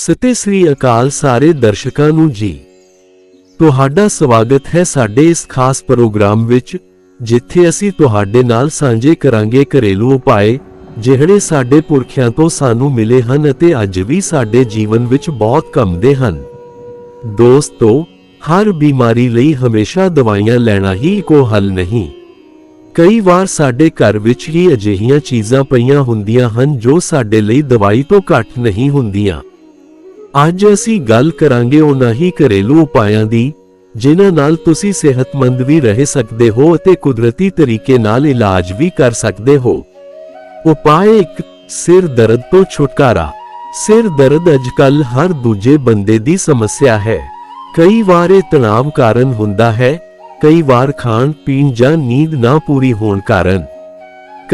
ਸਤਿ ਸ੍ਰੀ ਅਕਾਲ ਸਾਰੇ ਦਰਸ਼ਕਾਂ ਨੂੰ ਜੀ। ਤੁਹਾਡਾ ਸਵਾਗਤ ਹੈ ਸਾਡੇ ਇਸ ਖਾਸ ਪ੍ਰੋਗਰਾਮ ਵਿੱਚ, ਜਿੱਥੇ ਅਸੀਂ ਤੁਹਾਡੇ ਨਾਲ ਸਾਂਝੇ ਕਰਾਂਗੇ ਘਰੇਲੂ ਉਪਾਅ ਜਿਹੜੇ ਸਾਡੇ ਪੁਰਖਿਆਂ ਤੋਂ ਸਾਨੂੰ ਮਿਲੇ ਹਨ ਅਤੇ ਅੱਜ ਵੀ ਸਾਡੇ ਜੀਵਨ ਵਿੱਚ ਬਹੁਤ ਕੰਮਦੇ ਹਨ। ਦੋਸਤੋ, ਹਰ ਬਿਮਾਰੀ ਲਈ ਹਮੇਸ਼ਾ ਦਵਾਈਆਂ ਲੈਣਾ ਹੀ ਇੱਕੋ ਹੱਲ ਨਹੀਂ। ਕਈ ਵਾਰ ਸਾਡੇ ਘਰ ਵਿੱਚ ਹੀ ਅਜਿਹੀਆਂ ਚੀਜ਼ਾਂ ਪਈਆਂ ਹੁੰਦੀਆਂ ਹਨ ਜੋ ਸਾਡੇ ਲਈ ਦਵਾਈ ਤੋਂ ਘੱਟ ਨਹੀਂ ਹੁੰਦੀਆਂ। ਅੱਜ ਅਸੀਂ ਗੱਲ ਕਰਾਂਗੇ ਉਹਨਾਂ ਹੀ ਘਰੇਲੂ ਉਪਾਇਆਂ ਦੀ, ਜਿਨ੍ਹਾਂ ਨਾਲ ਤੁਸੀਂ ਸਿਹਤਮੰਦ ਵੀ ਰਹਿ ਸਕਦੇ ਹੋ ਅਤੇ ਕੁਦਰਤੀ ਤਰੀਕੇ ਨਾਲ ਇਲਾਜ ਵੀ ਕਰ ਸਕਦੇ ਹੋ। ਉਪਾਅ 1 ਸਿਰ ਦਰਦ ਤੋਂ ਛੁਟਕਾਰਾ। ਸਿਰ ਦਰਦ ਅੱਜਕੱਲ ਹਰ ਦੂਜੇ ਬੰਦੇ ਦੀ ਸਮੱਸਿਆ ਹੈ। ਕਈ ਵਾਰ ਇਹ ਤਣਾਅ ਕਾਰਨ ਹੁੰਦਾ ਹੈ, ਕਈ ਵਾਰ ਖਾਣ, ਪੀਣ ਜਾਂ ਨੀਂਦ ਨਾ ਪੂਰੀ ਹੋਣ ਕਾਰਨ।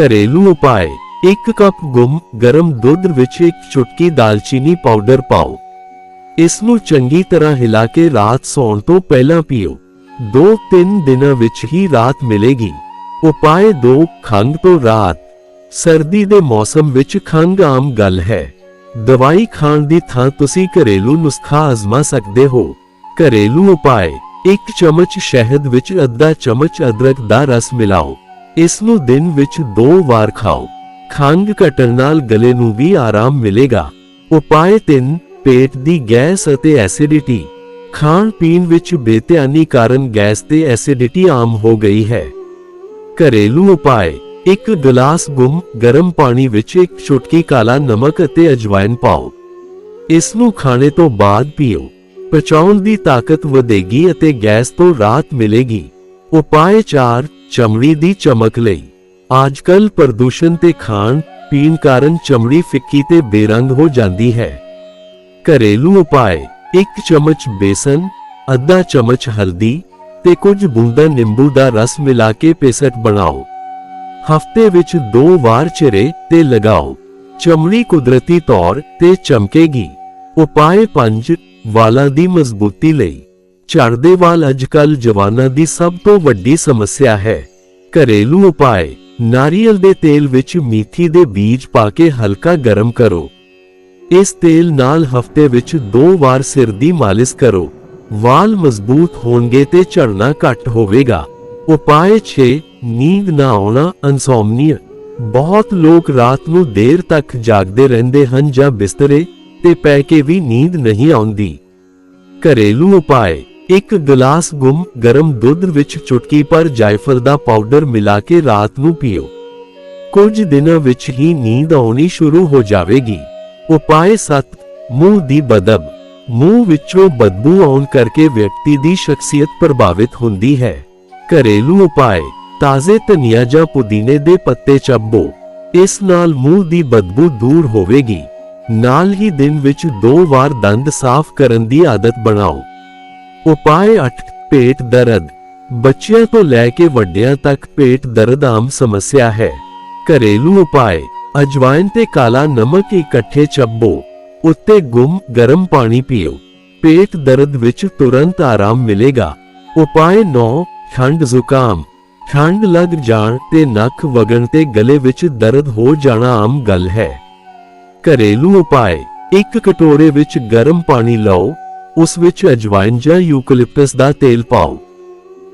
ਘਰੇਲੂ ਉਪਾਅ, ਇੱਕ ਕੱਪ ਗੁੰਮ ਗਰਮ ਦੁੱਧ ਵਿੱਚ ਇੱਕ ਚੁਟਕੀ ਦਾਲਚੀਨੀ ਪਾਊਡਰ ਪਾਓ। ਇਸ ਨੂੰ ਚੰਗੀ ਤਰ੍ਹਾਂ ਹਿਲਾ ਕੇ ਰਾਤ ਸੌਣ ਤੋਂ ਪਹਿਲਾਂ ਪੀਓ। 2-3 ਦਿਨਾਂ ਵਿੱਚ ਹੀ ਰਾਤ ਮਿਲੇਗੀ। ਉਪਾਅ 2 ਖੰਘ ਤੋਂ ਰਾਤ। ਸਰਦੀ ਦੇ ਮੌਸਮ ਵਿੱਚ ਖੰਘ ਆਮ ਗੱਲ ਹੈ। ਦਵਾਈ ਖਾਣ ਦੀ ਥਾਂ ਤੁਸੀਂ ਘਰੇਲੂ ਨੁਸਖਾ ਅਜ਼ਮਾ ਸਕਦੇ ਹੋ। ਘਰੇਲੂ ਉਪਾਅ, ਇੱਕ ਚਮਚ ਸ਼ਹਿਦ ਵਿੱਚ ਅੱਧਾ ਚਮਚ ਅਦਰਕ ਦਾ ਰਸ ਮਿਲਾਓ। ਇਸ ਨੂੰ ਦਿਨ ਵਿੱਚ ਦੋ ਵਾਰ ਖਾਓ। ਖੰਘ ਘਟਣ ਨਾਲ ਗਲੇ ਨੂੰ ਵੀ ਆਰਾਮ ਮਿਲੇਗਾ। ਉਪਾਅ 3 ਪੇਟ ਦੀ ਗੈਸ ਅਤੇ ਐਸਿਡਿਟੀ। ਖਾਣ ਪੀਣ ਵਿੱਚ ਬੇਧਿਆਨੀ ਕਾਰਨ ਗੈਸ ਤੇ ਐਸਿਡਿਟੀ ਆਮ ਹੋ ਗਈ ਹੈ। ਘਰੇਲੂ ਉਪਾਅ, ਇੱਕ ਗਲਾਸ ਗੁੰਮ ਗਰਮ ਪਾਣੀ ਵਿੱਚ ਇੱਕ ਚੁਟਕੀ ਕਾਲਾ ਨਮਕ ਅਤੇ ਅਜਵਾਇਨ ਪਾਓ। ਇਸ ਨੂੰ ਖਾਣੇ ਤੋਂ ਬਾਅਦ ਪੀਓ। ਪਚਾਉਣ ਦੀ ਤਾਕਤ ਵਧੇਗੀ ਅਤੇ ਗੈਸ ਤੋਂ ਰਾਹਤ ਮਿਲੇਗੀ। ਉਪਾਅ 4 ਚਮੜੀ ਦੀ ਚਮਕ ਲਈ। ਅੱਜਕੱਲ ਪ੍ਰਦੂਸ਼ਣ ਤੇ ਖਾਣ ਪੀਣ ਕਾਰਨ ਚਮੜੀ ਫਿੱਕੀ ਤੇ ਬੇਰੰਗ ਹੋ ਜਾਂਦੀ ਹੈ। ਘਰੇਲੂ ਉਪਾਅ ਇੱਕ ਚਮਚ ਬੇਸਨ, ਅੱਧਾ ਚਮਚ ਹਲਦੀ ਤੇ ਕੁਝ ਬੂੰਦਾਂ ਨਿੰਬੂ ਦਾ ਰਸ ਮਿਲਾ ਕੇ ਪੇਸਟ ਬਣਾਓ। ਹਫ਼ਤੇ ਵਿੱਚ ਦੋ ਵਾਰ ਚਿਹਰੇ ਤੇ ਲਗਾਓ। ਚਮੜੀ ਕੁਦਰਤੀ ਤੌਰ ਤੇ ਚਮਕੇਗੀ। ਉਪਾਅ 5 ਵਾਲਾਂ ਦੀ ਮਜ਼ਬੂਤੀ ਲਈ। ਝੜਦੇ ਵਾਲ ਅੱਜਕੱਲ ਜਵਾਨਾਂ ਦੀ ਸਭ ਤੋਂ ਵੱਡੀ ਸਮੱਸਿਆ ਹੈ। ਘਰੇਲੂ ਉਪਾਅ ਨਾਰੀਅਲ ਦੇ ਤੇਲ ਵਿੱਚ ਮੀਥੀ ਦੇ ਬੀਜ ਪਾ ਕੇ ਹਲਕਾ ਗਰਮ ਕਰੋ। ਇਸ ਤੇਲ ਨਾਲ ਹਫ਼ਤੇ ਵਿੱਚ ਦੋ ਵਾਰ ਸਿਰ ਦੀ ਮਾਲਿਸ਼ ਕਰੋ। ਵਾਲ ਮਜ਼ਬੂਤ ਹੋਣਗੇ ਤੇ ਝੜਨਾ ਘੱਟ ਹੋਵੇਗਾ। ਉਪਾਅ 6 ਨੀਂਦ ਨਾ ਆਉਣਾ ਇਨਸੋਮਨੀਆ ਬਹੁਤ ਲੋਕ ਰਾਤ ਨੂੰ ਦੇਰ ਤੱਕ ਜਾਗਦੇ ਰਹਿੰਦੇ ਹਨ ਜਾਂ ਬਿਸਤਰੇ ਤੇ ਪੈ ਕੇ ਵੀ ਨੀਂਦ ਨਹੀਂ ਆਉਂਦੀ। ਘਰੇਲੂ ਉਪਾਅ, ਇੱਕ ਗਲਾਸ ਗੁੰਮ ਗਰਮ ਦੁੱਧ ਵਿੱਚ ਚੁਟਕੀ ਪਰ ਜਾਇਫਲ ਦਾ ਪਾਊਡਰ ਮਿਲਾ ਕੇ ਰਾਤ ਨੂੰ ਪੀਓ। ਕੁਝ ਦਿਨਾਂ ਵਿੱਚ ਹੀ ਨੀਂਦ ਆਉਣੀ ਸ਼ੁਰੂ ਹੋ ਜਾਵੇਗੀ। ਉਪਾਏ 7 ਮੂੰਹ ਦੀ ਬਦਬ। ਮੂੰਹ ਵਿੱਚੋਂ ਬਦਬੂ ਆਉਣ ਕਰਕੇ ਵਿਅਕਤੀ ਦੀ ਸ਼ਖਸੀਅਤ ਪ੍ਰਭਾਵਿਤ ਹੁੰਦੀ ਹੈ। ਘਰੇਲੂ ਉਪਾਅ, ਤਾਜ਼ੇ ਧਨੀਆ ਜਾਂ ਪੁਦੀਨੇ ਦੇ ਪੱਤੇ ਚੱਬੋ। ਇਸ ਨਾਲ ਮੂੰਹ ਦੀ ਬਦਬੂ ਦੂਰ ਹੋਵੇਗੀ। ਨਾਲ ਹੀ ਦਿਨ ਵਿੱਚ ਦੋ ਵਾਰ ਦੰਦ ਸਾਫ਼ ਕਰਨ ਦੀ ਆਦਤ ਬਣਾਓ। ਉਪਾਏ 8 ਪੇਟ ਦਰਦ। ਬੱਚਿਆਂ ਤੋਂ ਲੈ ਕੇ ਵੱਡਿਆਂ ਤੱਕ ਪੇਟ ਦਰਦ ਆਮ ਸਮੱਸਿਆ ਹੈ। ਘਰੇਲੂ ਉਪਾਅ ਅਜਵਾਇਨ ਤੇ ਕਾਲਾ ਨਮਕ ਇਕੱਠੇ ਚੱਬੋ, ਉੱਤੇ ਗੁੰਮ ਗਰਮ ਪਾਣੀ ਪੀਓ। ਪੇਟ ਦਰਦ ਵਿੱਚ ਤੁਰੰਤ ਆਰਾਮ ਮਿਲੇਗਾ। ਉਪਾਅ 9 ਠੰਡ ਜ਼ੁਕਾਮ। ਠੰਡ ਲੱਗ ਜਾਣ ਤੇ ਨੱਕ ਵਗਣ ਤੇ ਗਲੇ ਵਿੱਚ ਦਰਦ ਹੋ ਜਾਣਾ ਆਮ ਗੱਲ ਹੈ। ਘਰੇਲੂ ਉਪਾਅ, ਇੱਕ ਕਟੋਰੇ ਵਿੱਚ ਗਰਮ ਪਾਣੀ ਲਓ, ਉਸ ਵਿੱਚ ਅਜਵਾਇਨ ਜਾਂ ਯੂਕਲਿਪਟਸ ਦਾ ਤੇਲ ਪਾਓ।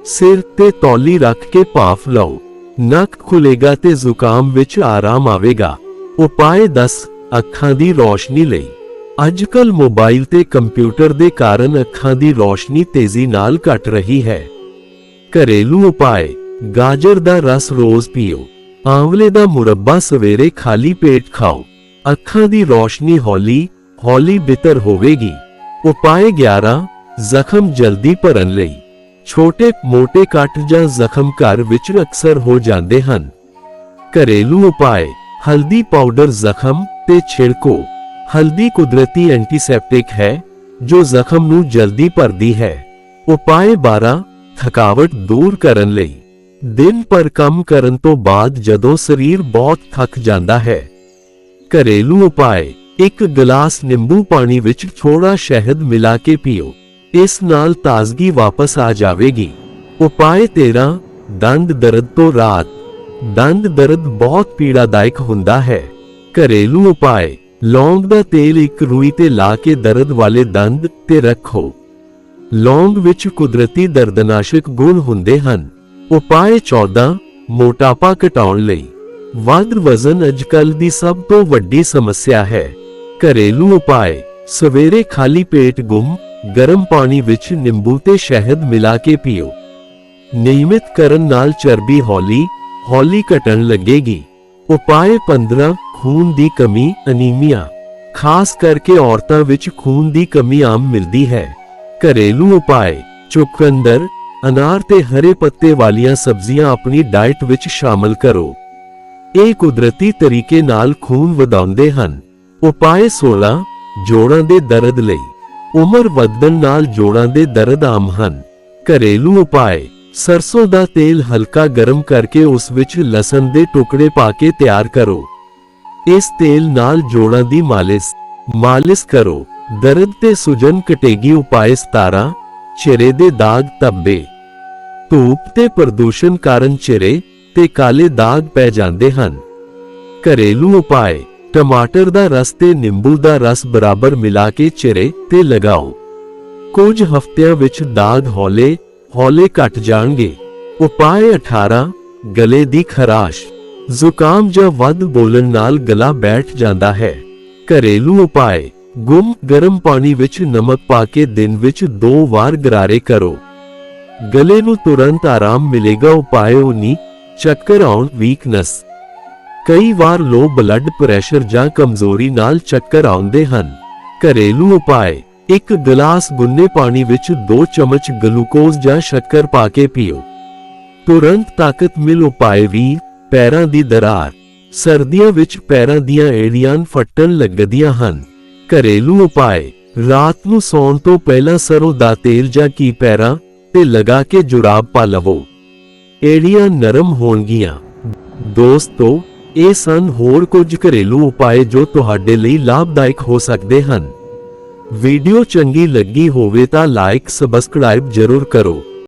ਸਿਰ ਤੇ ਤੌਲੀ ਰੱਖ ਕੇ ਭਾਫ ਲਓ। ਨੱਕ ਖੁੱਲੇਗਾ ਤੇ ਜ਼ੁਕਾਮ ਵਿੱਚ ਆਰਾਮ ਆਵੇਗਾ। ਉਪਾਅ 10 ਅੱਖਾਂ ਦੀ ਰੋਸ਼ਨੀ ਲਈ। ਅੱਜਕੱਲ ਮੋਬਾਈਲ ਤੇ ਕੰਪਿਊਟਰ ਦੇ ਕਾਰਨ ਅੱਖਾਂ ਦੀ ਰੋਸ਼ਨੀ ਤੇਜ਼ੀ ਨਾਲ ਘਟ ਰਹੀ ਹੈ। ਘਰੇਲੂ ਉਪਾਅ, ਗਾਜਰ ਦਾ ਰਸ ਰੋਜ਼ ਪੀਓ। ਆਂਵਲੇ ਦਾ ਮੁਰੱਬਾ ਸਵੇਰੇ ਖਾਲੀ ਪੇਟ ਖਾਓ। ਅੱਖਾਂ ਦੀ ਰੋਸ਼ਨੀ ਹੌਲੀ ਹੌਲੀ ਬਿਤਰ ਹੋਵੇਗੀ। ਉਪਾਅ 11 ਜ਼ਖਮ ਜਲਦੀ ਭਰਨ ਲਈ। ਛੋਟੇ ਮੋਟੇ ਕੱਟ ਜਾਂ ਜ਼ਖਮ ਘਰ ਵਿੱਚ ਅਕਸਰ ਹੋ ਜਾਂਦੇ ਹਨ। ਘਰੇਲੂ ਉਪਾਅ, ਹਲਦੀ ਪਾਊਡਰ ਜ਼ਖਮ ਤੇ ਛਿੜਕੋ। ਹਲਦੀ ਕੁਦਰਤੀ ਐਂਟੀਸੈਪਟਿਕ ਹੈ, ਜੋ ਜ਼ਖਮ ਨੂੰ ਜਲਦੀ ਭਰਦੀ ਹੈ। ਉਪਾਅ 12 ਥਕਾਵਟ ਦੂਰ ਕਰਨ ਲਈ। ਦਿਨ ਪਰ ਕੰਮ ਕਰਨ ਤੋਂ ਬਾਅਦ ਜਦੋਂ ਸਰੀਰ ਬਹੁਤ ਥੱਕ ਜਾਂਦਾ ਹੈ। ਘਰੇਲੂ ਉਪਾਅ, ਇੱਕ ਗਲਾਸ ਨਿੰਬੂ ਪਾਣੀ ਵਿੱਚ ਥੋੜਾ ਸ਼ਹਿਦ ਮਿਲਾ ਕੇ ਪੀਓ। ਇਸ ਨਾਲ ਤਾਜ਼ਗੀ ਵਾਪਸ ਆ ਜਾਵੇਗੀ। ਉਪਾਅ 13 ਦੰਦ ਦਰਦ ਤੋਂ ਰਾਤ। ਦੰਦ ਦਰਦ ਬਹੁਤ ਪੀੜਾਦਾਇਕ ਹੁੰਦਾ ਹੈ। ਘਰੇਲੂ ਉਪਾਅ, ਲੌਂਗ ਦਾ ਤੇਲ ਇੱਕ ਰੂਈ ਤੇ ਲਾ ਕੇ ਦਰਦ ਵਾਲੇ ਦੰਦ ਤੇ ਰੱਖੋ। ਲੌਂਗ ਵਿੱਚ ਕੁਦਰਤੀ ਦਰਦਨਾਸ਼ਕ ਗੁਣ ਹੁੰਦੇ ਹਨ। ਉਪਾਅ 14 ਮੋਟਾਪਾ ਘਟਾਉਣ ਲਈ। ਵੱਧ ਵਜ਼ਨ ਅੱਜਕੱਲ ਦੀ ਸਭ ਤੋਂ ਵੱਡੀ ਸਮੱਸਿਆ ਹੈ। ਘਰੇਲੂ ਉਪਾਅ, ਸਵੇਰੇ ਖਾਲੀ ਪੇਟ ਗੁੰਮ ਗਰਮ ਪਾਣੀ ਵਿੱਚ ਨਿੰਬੂ ਤੇ ਸ਼ਹਿਦ ਮਿਲਾ ਕੇ ਪੀਓ। ਨਿਯਮਿਤ ਕਰਨ ਨਾਲ ਚਰਬੀ ਹੌਲੀ ਹੌਲੀ ਘਟਣ ਲੱਗੇਗੀ। ਉਪਾਅ 15 ਖੂਨ ਦੀ ਕਮੀ, ਅਨੀਮੀਆ। ਖਾਸ ਕਰਕੇ ਔਰਤਾਂ ਵਿੱਚ ਖੂਨ ਦੀ ਕਮੀ ਆਮ ਮਿਲਦੀ ਹੈ। ਘਰੇਲੂ ਉਪਾਅ ਚੁਕੰਦਰ ਅਨਾਰ ਤੇ ਹਰੇ ਪੱਤੇ ਵਾਲੀਆਂ ਸਬਜ਼ੀਆਂ ਆਪਣੀ ਡਾਈਟ ਵਿੱਚ ਸ਼ਾਮਲ ਕਰੋ। ਇਹ ਕੁਦਰਤੀ ਤਰੀਕੇ ਨਾਲ ਖੂਨ ਵਧਾਉਂਦੇ ਹਨ। ਉਪਾਅ 16 ਜੋੜਾਂ ਦੇ ਦਰਦ ਲਈ। ਉਮਰ ਵਧਣ ਨਾਲ ਜੋੜਾਂ ਦੇ ਦਰਦ ਆਮ ਹਨ। ਘਰੇਲੂ ਉਪਾਅ ਸਰਸੋਂ ਦਾ ਤੇਲ ਹਲਕਾ ਗਰਮ ਕਰਕੇ ਉਸ ਵਿੱਚ ਲਸਣ ਦੇ ਟੁਕੜੇ ਪਾ ਕੇ ਤਿਆਰ ਕਰੋ। ਇਸ ਤੇਲ ਨਾਲ ਜੋੜਾਂ ਦੀ ਮਾਲਿਸ਼। ਮਾਲਿਸ਼ ਕਰੋ। ਦਰਦ ਤੇ ਸੁਜਨ ਕਟੇਗੀ ਉਪਾਅ 17 ਚਿਹਰੇ ਦੇ ਦਾਗ ਧੱਬੇ। ਧੂਪ ਤੇ ਪ੍ਰਦੂਸ਼ਣ ਕਾਰਨ ਚਿਹਰੇ ਤੇ ਕਾਲੇ ਦਾਗ ਪੈ ਜਾਂਦੇ ਹਨ। ਘਰੇਲੂ ਉਪਾਅ ਟਮਾਟਰ ਦਾ ਰਸ ਤੇ ਨਿੰਬੂ ਦਾ ਰਸ ਬਰਾਬਰ ਮਿਲਾ ਕੇ ਚਿਹਰੇ ਤੇ ਲਗਾਓ। ਕੁਝ ਹਫ਼ਤਿਆਂ ਵਿੱਚ ਦਾਗ ਹੌਲੇ ਹੌਲੇ ਘਟ ਜਾਣਗੇ। ਉਪਾਅ 18 ਗਲੇ ਦੀ ਖਰਾਸ਼। ਜ਼ੁਕਾਮ ਜਾਂ ਵੱਧ ਬੋਲਣ ਨਾਲ ਗਲਾ ਬੈਠ ਜਾਂਦਾ ਹੈ। ਘਰੇਲੂ ਉਪਾਅ, ਗੁੰਮ ਗਰਮ ਪਾਣੀ ਵਿੱਚ ਨਮਕ ਪਾ ਕੇ ਦਿਨ ਵਿੱਚ ਦੋ ਵਾਰ ਗਰਾਰੇ ਕਰੋ। ਗਲੇ ਨੂੰ ਤੁਰੰਤ ਆਰਾਮ ਮਿਲੇਗਾ ਉਪਾਏ 19 ਚੱਕਰ ਆਉਣ ਵੀਕਨੈਸ ਕਈ ਵਾਰ ਲੋ ਬਲੱਡ ਪ੍ਰੈਸ਼ਰ ਜਾਂ ਕਮਜ਼ੋਰੀ ਨਾਲ ਚੱਕਰ ਆਉਂਦੇ ਹਨ। ਘਰੇਲੂ ਉਪਾਅ ਇੱਕ ਗਲਾਸ ਗੁੰਨੇ ਪਾਣੀ ਵਿੱਚ 2 ਚਮਚ ਗਲੂਕੋਜ਼ ਜਾਂ ਸ਼ੱਕਰ ਪਾ ਕੇ ਪੀਓ। ਤੁਰੰਤ ਤਾਕਤ ਮਿਲ ਉਪਾਅ ਵੀ, ਪੈਰਾਂ ਦੀ ਦਰਾਰ। ਸਰਦੀਆਂ ਵਿੱਚ ਪੈਰਾਂ ਦੀਆਂ ਏੜੀਆਂ ਫੱਟਣ ਲੱਗਦੀਆਂ ਹਨ। ਘਰੇਲੂ ਉਪਾਅ ਰਾਤ ਨੂੰ ਸੌਣ ਤੋਂ ਪਹਿਲਾਂ ਸਰੋਂ ਦਾ ਤੇਲ ਜਾਂ ਕੀ ਪੈਰਾਂ ਤੇ ਲਗਾ ਕੇ ਜੁਰਾਬ ਪਾ ਲਵੋ। ਏੜੀਆਂ ਨਰਮ ਹੋਣਗੀਆਂ। ਦੋਸਤੋ ਇਹ ਸਨ ਹੋਰ ਕੁਝ ਘਰੇਲੂ ਉਪਾਅ ਜੋ ਤੁਹਾਡੇ ਲਈ ਲਾਭਦਾਇਕ ਹੋ ਸਕਦੇ ਹਨ। ਵੀਡੀਓ ਚੰਗੀ ਲੱਗੀ ਹੋਵੇ ਤਾਂ ਲਾਈਕ ਸਬਸਕ੍ਰਾਈਬ ਜ਼ਰੂਰ ਕਰੋ।